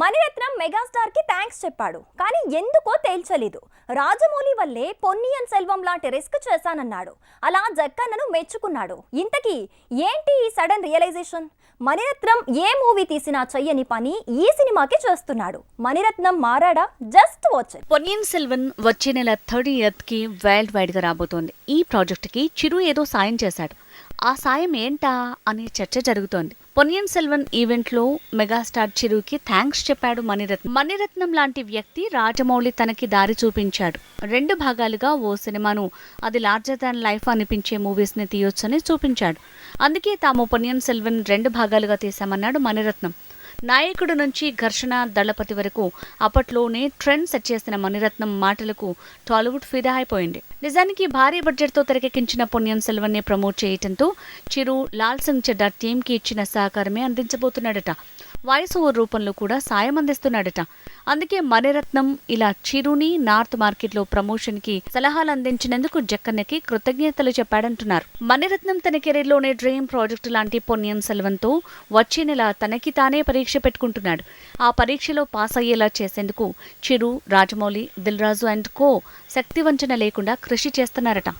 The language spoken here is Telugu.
మణిరత్నం మెగాస్టార్కి థ్యాంక్స్ చెప్పాడు. కానీ ఎందుకో తేల్చలేదు. రాజమౌళి వల్లే పొన్నియన్ సెల్వం లాంటి రిస్క్ చేశానన్నాడు. అలా జక్కన్నను మెచ్చుకున్నాడు. ఇంతకీ ఏంటి ఈ సడన్ రియలైజేషన్? మణిరత్నం ఏ మూవీ తీసినా చెయ్యని పని ఈ సినిమాకి చేస్తున్నాడు. మణిరత్నం మారాడా? జస్ట్ వాచ్ పొన్నియన్ సెల్వన్ వచ్చే నెల థర్డ్కి వరల్డ్ వైడ్గా రాబోతోంది. ఈ ప్రాజెక్ట్కి చిరు ఏదో సాయం చేశాడు. ఆ సాయం ఏంటా అనే చర్చ జరుగుతోంది. పొన్నియిన్ సెల్వన్ ఈవెంట్లో మెగాస్టార్ చిరుకి థ్యాంక్స్ చెప్పాడు మణిరత్నం. మణిరత్నం లాంటి వ్యక్తి రాజమౌళి తనకి దారి చూపించాడు. రెండు భాగాలుగా ఓ సినిమాను అది లార్జర్ దాన్ లైఫ్ అనిపించే మూవీస్ని తీయొచ్చని చూపించాడు. అందుకే తాము పొన్నియిన్ సెల్వన్ రెండు భాగాలుగా తీశామన్నాడు మణిరత్నం. నాయకుడు నుంచి ఘర్షణ దళపతి వరకు అప్పట్లోనే ట్రెండ్ సెట్ చేసిన మణిరత్నం మాటలకు టాలీవుడ్ ఫిదా అయిపోయింది నిజానికి భారీ బడ్జెట్తో తెరకెక్కించిన పుణ్యం సెల్వన్నే ప్రమోట్ చేయటంతో చిరు లాల్ సింగ్ చెడ్డా టీంకి ఇచ్చిన సహకారమే అందించబోతున్నాడట. వాయిస్ ఓవర్ రూపంలో కూడా సాయం అందిస్తున్నాడట. అందుకే మణిరత్నం ఇలా చిరుని నార్త్ మార్కెట్లో ప్రమోషన్కి సలహాలు అందించినందుకు జక్కన్నకి కృతజ్ఞతలు చెప్పాడంటున్నారు. మణిరత్నం తన కెరీర్లోనే డ్రీమ్ ప్రాజెక్టు లాంటి పుణ్యం సెల్వంతో వచ్చే నెల తనకి తానే పరీక్ష పెట్టుకుంటున్నాడు. ఆ పరీక్షలో పాస్ అయ్యేలా చేసేందుకు చిరు రాజమౌళి దిల్ రాజు అండ్ కో శక్తివంచన లేకుండా కృషి చేస్తున్నారట.